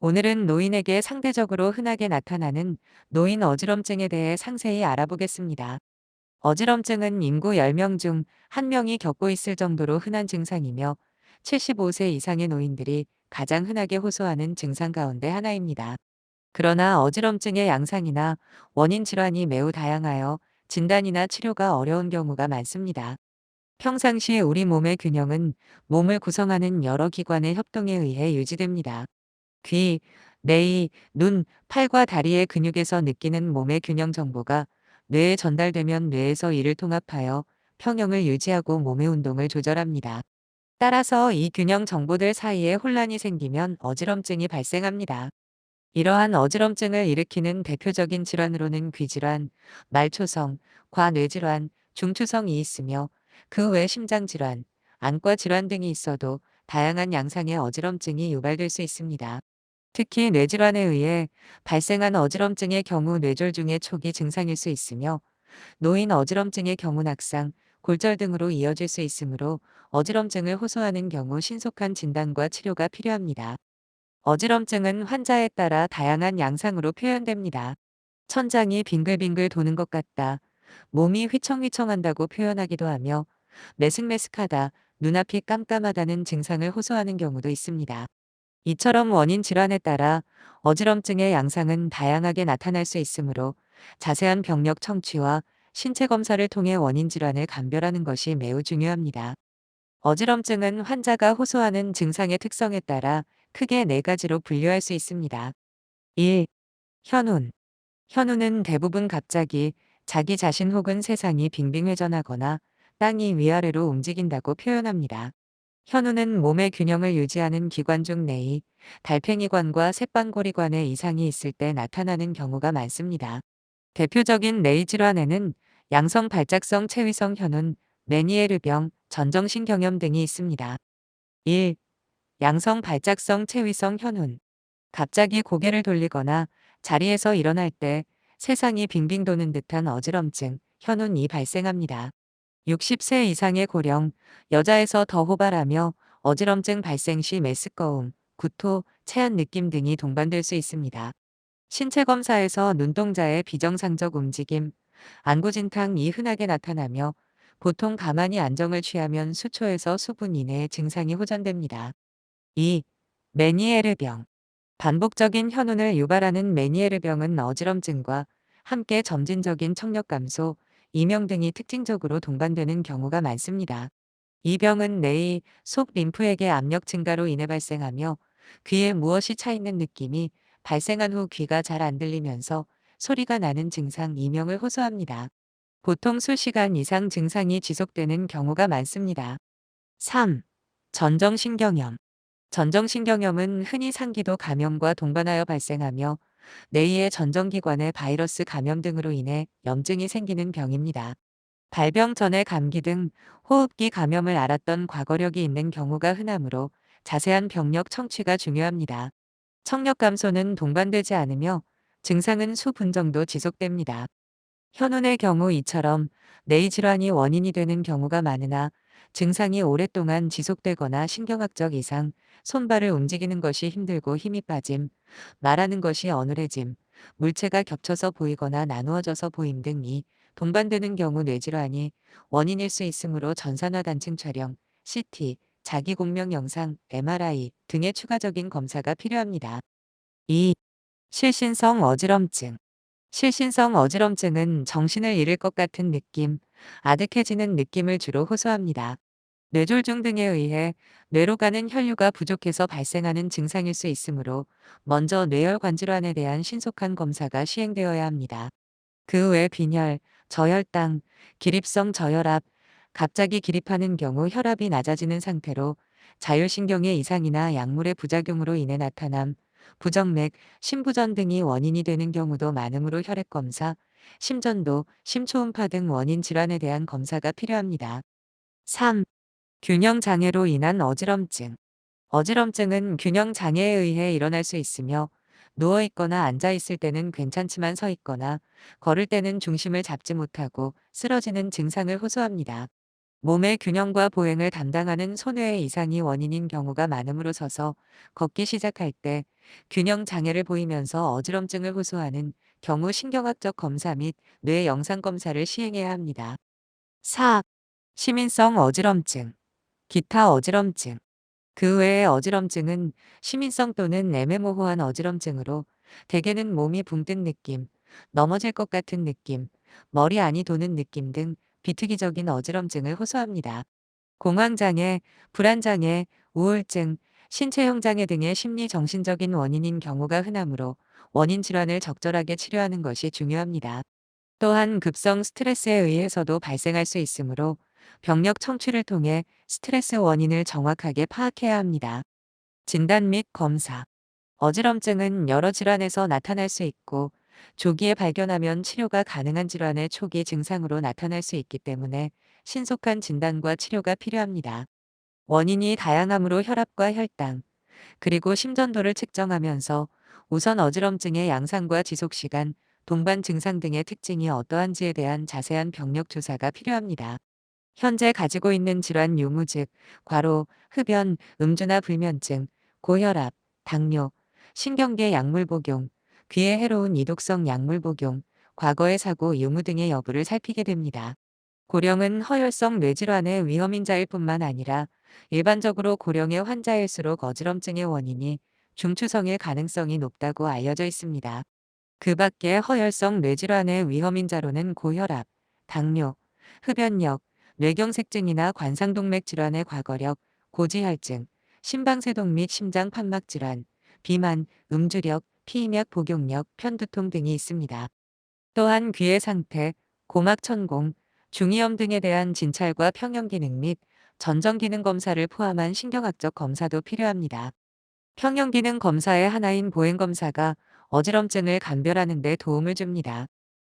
오늘은 노인에게 상대적으로 흔하게 나타나는 노인 어지럼증에 대해 상세히 알아보겠습니다. 어지럼증은 인구 10명 중 1명이 겪고 있을 정도로 흔한 증상이며 75세 이상의 노인들이 가장 흔하게 호소하는 증상 가운데 하나입니다. 그러나 어지럼증의 양상이나 원인 질환이 매우 다양하여 진단이나 치료가 어려운 경우가 많습니다. 평상시 우리 몸의 균형은 몸을 구성하는 여러 기관의 협동에 의해 유지됩니다. 귀, 뇌, 눈, 팔과 다리의 근육에서 느끼는 몸의 균형 정보가 뇌에 전달되면 뇌에서 이를 통합하여 평형을 유지하고 몸의 운동을 조절합니다. 따라서 이 균형 정보들 사이에 혼란이 생기면 어지럼증이 발생합니다. 이러한 어지럼증을 일으키는 대표적인 질환으로는 귀질환, 말초성, 과뇌질환, 중추성이 있으며 그 외 심장질환, 안과 질환 등이 있어도 다양한 양상의 어지럼증이 유발될 수 있습니다. 특히 뇌질환에 의해 발생한 어지럼증의 경우 뇌졸 중의 초기 증상일 수 있으며 노인 어지럼증의 경우 낙상, 골절 등으로 이어질 수 있으므로 어지럼증을 호소하는 경우 신속한 진단과 치료가 필요합니다. 어지럼증은 환자에 따라 다양한 양상으로 표현됩니다. 천장이 빙글빙글 도는 것 같다. 몸이 휘청휘청한다고 표현하기도 하며 메슥메슥하다, 눈앞이 깜깜하다는 증상을 호소하는 경우도 있습니다. 이처럼 원인 질환에 따라 어지럼증의 양상은 다양하게 나타날 수 있으므로 자세한 병력 청취와 신체 검사를 통해 원인 질환을 감별하는 것이 매우 중요합니다. 어지럼증은 환자가 호소하는 증상의 특성에 따라 크게 네 가지로 분류할 수 있습니다. 1. 현운. 현운은 대부분 갑자기 자기 자신 혹은 세상이 빙빙 회전하거나 땅이 위아래로 움직인다고 표현합니다. 현우는 몸의 균형을 유지하는 기관 중 내이, 달팽이관과 셋방고리관에 이상이 있을 때 나타나는 경우가 많습니다. 대표적인 뇌 질환에는 양성 발작성 체위성 현운, 메니에르병, 전정신경염 등이 있습니다. 1. 양성 발작성 체위성 현운. 갑자기 고개를 돌리거나 자리에서 일어날 때 세상이 빙빙 도는 듯한 어지럼증, 현운이 발생합니다. 60세 이상의 고령, 여자에서 더 호발하며 어지럼증 발생 시 메스꺼움, 구토, 체한 느낌 등이 동반될 수 있습니다. 신체 검사에서 눈동자의 비정상적 움직임, 안구진탕이 흔하게 나타나며 보통 가만히 안정을 취하면 수초에서 수분 이내의 증상이 호전됩니다. 2. 메니에르병 반복적인 현운을 유발하는 메니에르병은 어지럼증과 함께 점진적인 청력 감소, 이명 등이 특징적으로 동반되는 경우가 많습니다. 이 병은 뇌의 속 림프액의 압력 증가로 인해 발생하며 귀에 무엇이 차 있는 느낌이 발생한 후 귀가 잘 안 들리면서 소리가 나는 증상 이명을 호소합니다. 보통 수시간 이상 증상이 지속되는 경우가 많습니다. 3. 전정신경염 전정신경염은 흔히 상기도 감염과 동반하여 발생하며 뇌의 전정기관에 바이러스 감염 등으로 인해 염증이 생기는 병입니다. 발병 전에 감기 등 호흡기 감염을 앓았던 과거력이 있는 경우가 흔하므로 자세한 병력 청취가 중요합니다. 청력 감소는 동반되지 않으며 증상은 수분 정도 지속됩니다. 현운의 경우 이처럼 뇌 질환이 원인이 되는 경우가 많으나 증상이 오랫동안 지속되거나 신경학적 이상, 손발을 움직이는 것이 힘들고 힘이 빠짐, 말하는 것이 어눌해짐, 물체가 겹쳐서 보이거나 나누어져서 보임 등이 동반되는 경우 뇌질환이 원인일 수 있으므로 전산화 단층 촬영, CT, 자기 공명 영상, MRI 등의 추가적인 검사가 필요합니다. 2. 실신성 어지럼증 실신성 어지럼증은 정신을 잃을 것 같은 느낌, 아득해지는 느낌을 주로 호소합니다. 뇌졸중 등에 의해 뇌로 가는 혈류가 부족해서 발생하는 증상일 수 있으므로 먼저 뇌혈관 질환에 대한 신속한 검사가 시행되어야 합니다. 그 외 빈혈, 저혈당, 기립성 저혈압, 갑자기 기립하는 경우 혈압이 낮아지는 상태로 자율신경의 이상이나 약물의 부작용으로 인해 나타남, 부정맥, 심부전 등이 원인이 되는 경우도 많으므로 혈액검사, 심전도, 심초음파 등 원인 질환에 대한 검사가 필요합니다. 3. 균형 장애로 인한 어지럼증. 어지럼증은 균형 장애에 의해 일어날 수 있으며 누워 있거나 앉아 있을 때는 괜찮지만 서 있거나 걸을 때는 중심을 잡지 못하고 쓰러지는 증상을 호소합니다. 몸의 균형과 보행을 담당하는 손뇌의 이상이 원인인 경우가 많음으로 서서 걷기 시작할 때 균형 장애를 보이면서 어지럼증을 호소하는 경우 신경학적 검사 및 뇌 영상 검사를 시행해야 합니다. 4. 시민성 어지럼증, 기타 어지럼증. 그 외의 어지럼증은 시민성 또는 애매모호한 어지럼증으로 대개는 몸이 붕뜬 느낌, 넘어질 것 같은 느낌, 머리 안이 도는 느낌 등 비특이적인 어지럼증을 호소합니다. 공황장애, 불안장애, 우울증, 신체형 장애 등의 심리 정신적인 원인인 경우가 흔하므로 원인 질환을 적절하게 치료하는 것이 중요합니다. 또한 급성 스트레스에 의해서도 발생할 수 있으므로 병력 청취를 통해 스트레스 원인을 정확하게 파악해야 합니다. 진단 및 검사. 어지럼증은 여러 질환에서 나타날 수 있고 조기에 발견하면 치료가 가능한 질환의 초기 증상으로 나타날 수 있기 때문에 신속한 진단과 치료가 필요합니다. 원인이 다양하므로 혈압과 혈당, 그리고 심전도를 측정하면서 우선 어지럼증의 양상과 지속시간, 동반 증상 등의 특징이 어떠한지에 대한 자세한 병력 조사가 필요합니다. 현재 가지고 있는 질환 유무 즉 과로, 흡연, 음주나 불면증, 고혈압, 당뇨, 신경계 약물 복용, 귀에 해로운 이독성 약물 복용, 과거의 사고 유무 등의 여부를 살피게 됩니다. 고령은 허혈성 뇌질환의 위험인자일 뿐만 아니라 일반적으로 고령의 환자일수록 어지럼증의 원인이 중추성일 가능성이 높다고 알려져 있습니다. 그 밖에 허혈성 뇌질환의 위험인자로는 고혈압, 당뇨, 흡연력, 뇌경색증이나 관상동맥 질환의 과거력, 고지혈증, 심방세동 및 심장판막 질환, 비만, 음주력, 피임약 복용력, 편두통 등이 있습니다. 또한 귀의 상태, 고막 천공, 중이염 등에 대한 진찰과 평형 기능 및 전정 기능 검사를 포함한 신경학적 검사도 필요합니다. 평형 기능 검사의 하나인 보행 검사가 어지럼증을 감별하는 데 도움을 줍니다.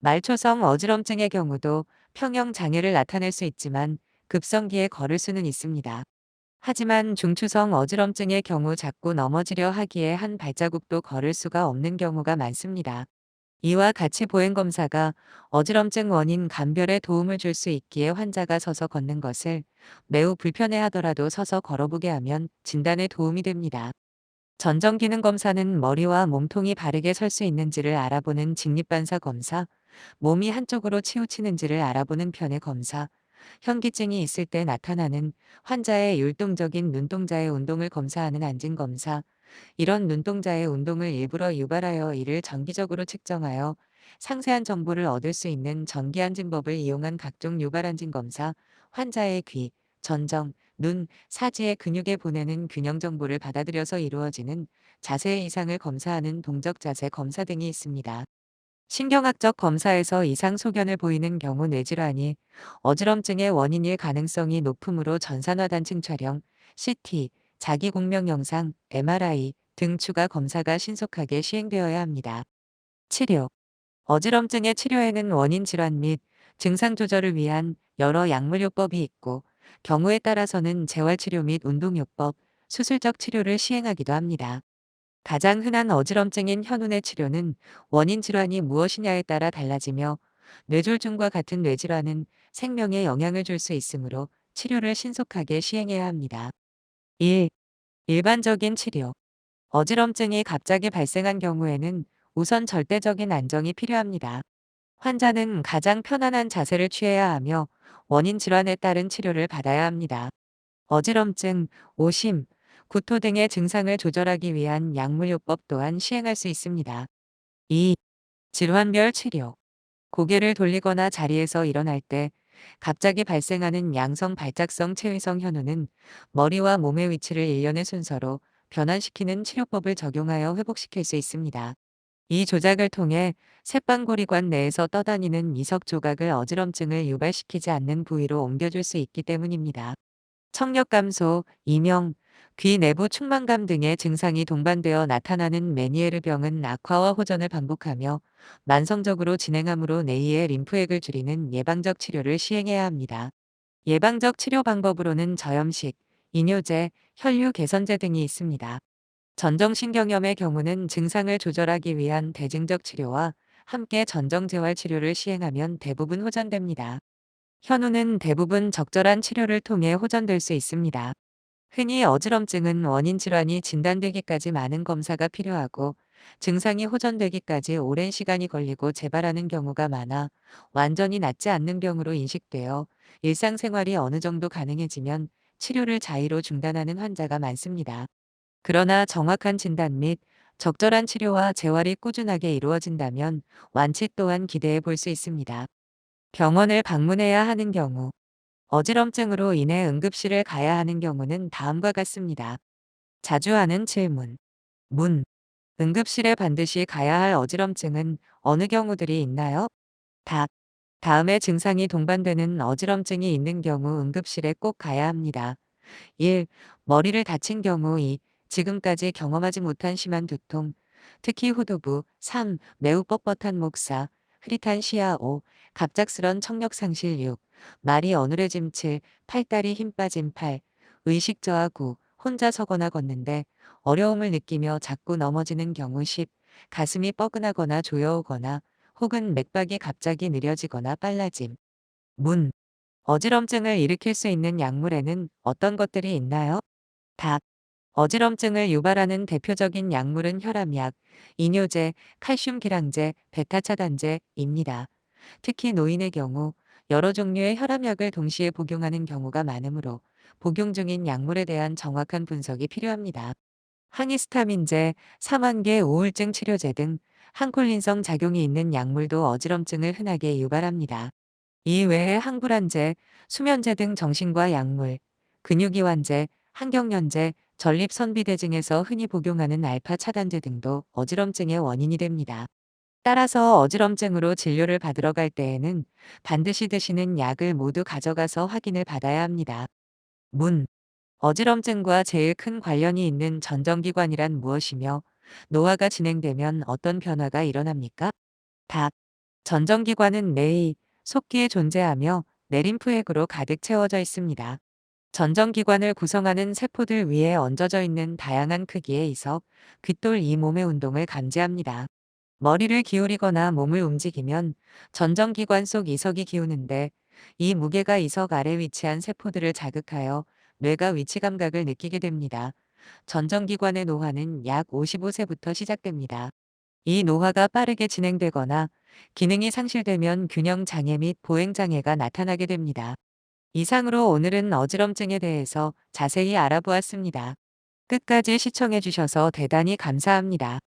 말초성 어지럼증의 경우도 평형 장애를 나타낼 수 있지만 급성기에 걸을 수는 있습니다. 하지만 중추성 어지럼증의 경우 자꾸 넘어지려 하기에 한 발자국도 걸을 수가 없는 경우가 많습니다. 이와 같이 보행검사가 어지럼증 원인 감별에 도움을 줄 수 있기에 환자가 서서 걷는 것을 매우 불편해하더라도 서서 걸어보게 하면 진단에 도움이 됩니다. 전정기능 검사는 머리와 몸통이 바르게 설 수 있는지를 알아보는 직립반사 검사, 몸이 한쪽으로 치우치는지를 알아보는 편의 검사, 현기증이 있을 때 나타나는 환자의 율동적인 눈동자의 운동을 검사하는 안진검사, 이런 눈동자의 운동을 일부러 유발하여 이를 정기적으로 측정하여 상세한 정보를 얻을 수 있는 전기안진법을 이용한 각종 유발안진 검사, 환자의 귀, 전정, 눈, 사지의 근육에 보내는 균형 정보를 받아들여서 이루어지는 자세의 이상을 검사하는 동적 자세 검사 등이 있습니다. 신경학적 검사에서 이상 소견을 보이는 경우 뇌질환이 어지럼증의 원인일 가능성이 높으므로 전산화 단층 촬영, CT, 자기 공명 영상, MRI 등 추가 검사가 신속하게 시행되어야 합니다. 치료 어지럼증의 치료에는 원인 질환 및 증상 조절을 위한 여러 약물요법이 있고 경우에 따라서는 재활치료 및 운동요법, 수술적 치료를 시행하기도 합니다. 가장 흔한 어지럼증인 현운의 치료는 원인 질환이 무엇이냐에 따라 달라지며 뇌졸중과 같은 뇌질환은 생명에 영향을 줄 수 있으므로 치료를 신속하게 시행해야 합니다. 1. 일반적인 치료. 어지럼증이 갑자기 발생한 경우에는 우선 절대적인 안정이 필요합니다. 환자는 가장 편안한 자세를 취해야 하며 원인 질환에 따른 치료를 받아야 합니다. 어지럼증, 오심, 구토 등의 증상을 조절하기 위한 약물요법 또한 시행할 수 있습니다. 2. 질환별 치료. 고개를 돌리거나 자리에서 일어날 때 갑자기 발생하는 양성 발작성 체위성 현우는 머리와 몸의 위치를 일련의 순서로 변환시키는 치료법을 적용하여 회복시킬 수 있습니다. 이 조작을 통해 쇳방고리관 내에서 떠다니는 이석 조각을 어지럼증을 유발시키지 않는 부위로 옮겨줄 수 있기 때문입니다. 청력 감소, 이명, 귀 내부 충만감 등의 증상이 동반되어 나타나는 메니에르 병은 악화와 호전을 반복하며 만성적으로 진행하므로 내이의 림프액을 줄이는 예방적 치료를 시행해야 합니다. 예방적 치료 방법으로는 저염식, 이뇨제, 혈류 개선제 등이 있습니다. 전정신경염의 경우는 증상을 조절하기 위한 대증적 치료와 함께 전정재활 치료를 시행하면 대부분 호전됩니다. 현우는 대부분 적절한 치료를 통해 호전될 수 있습니다. 흔히 어지럼증은 원인 질환이 진단되기까지 많은 검사가 필요하고 증상이 호전되기까지 오랜 시간이 걸리고 재발하는 경우가 많아 완전히 낫지 않는 병으로 인식되어 일상생활이 어느 정도 가능해지면 치료를 자의로 중단하는 환자가 많습니다. 그러나 정확한 진단 및 적절한 치료와 재활이 꾸준하게 이루어진다면 완치 또한 기대해 볼 수 있습니다. 병원을 방문해야 하는 경우 어지럼증으로 인해 응급실을 가야 하는 경우는 다음과 같습니다. 자주 하는 질문. 문. 응급실에 반드시 가야 할 어지럼증은 어느 경우들이 있나요? 답. 다음의 증상이 동반되는 어지럼증이 있는 경우 응급실에 꼭 가야 합니다. 1. 머리를 다친 경우 2. 지금까지 경험하지 못한 심한 두통, 특히 후두부 3. 매우 뻣뻣한 목 4. 흐릿한 시야 5. 갑작스런 청력 상실 6. 말이 어눌해짐 7. 팔다리 힘 빠짐 8. 의식 저하 9. 혼자 서거나 걷는데 어려움을 느끼며 자꾸 넘어지는 경우 10. 가슴이 뻐근하거나 조여오거나 혹은 맥박이 갑자기 느려지거나 빨라짐. 문. 어지럼증을 일으킬 수 있는 약물에는 어떤 것들이 있나요? 답. 어지럼증을 유발하는 대표적인 약물은 혈압약, 이뇨제, 칼슘 기량제, 베타 차단제입니다. 특히 노인의 경우 여러 종류의 혈압약을 동시에 복용하는 경우가 많으므로 복용 중인 약물에 대한 정확한 분석이 필요합니다. 항히스타민제, 사만계 우울증 치료제 등 항콜린성 작용이 있는 약물도 어지럼증을 흔하게 유발합니다. 이 외에 항불안제, 수면제 등 정신과 약물, 근육이완제, 항경련제, 전립선비대 증에서 흔히 복용하는 알파 차단제 등도 어지럼증의 원인이 됩니다. 따라서 어지럼증으로 진료를 받으러 갈 때에는 반드시 드시는 약을 모두 가져가서 확인을 받아야 합니다. 문. 어지럼증과 제일 큰 관련이 있는 전정기관이란 무엇이며 노화가 진행되면 어떤 변화가 일어납니까? 답. 전정기관은 뇌의 속기에 존재하며 내림프액으로 가득 채워져 있습니다. 전정기관을 구성하는 세포들 위에 얹어져 있는 다양한 크기의 이석, 귓돌 이 몸의 운동을 감지합니다. 머리를 기울이거나 몸을 움직이면 전정기관 속 이석이 기우는데 이 무게가 이석 아래 위치한 세포들을 자극하여 뇌가 위치 감각을 느끼게 됩니다. 전정기관의 노화는 약 55세부터 시작됩니다. 이 노화가 빠르게 진행되거나 기능이 상실되면 균형 장애 및 보행 장애가 나타나게 됩니다. 이상으로 오늘은 어지럼증에 대해서 자세히 알아보았습니다. 끝까지 시청해 주셔서 대단히 감사합니다.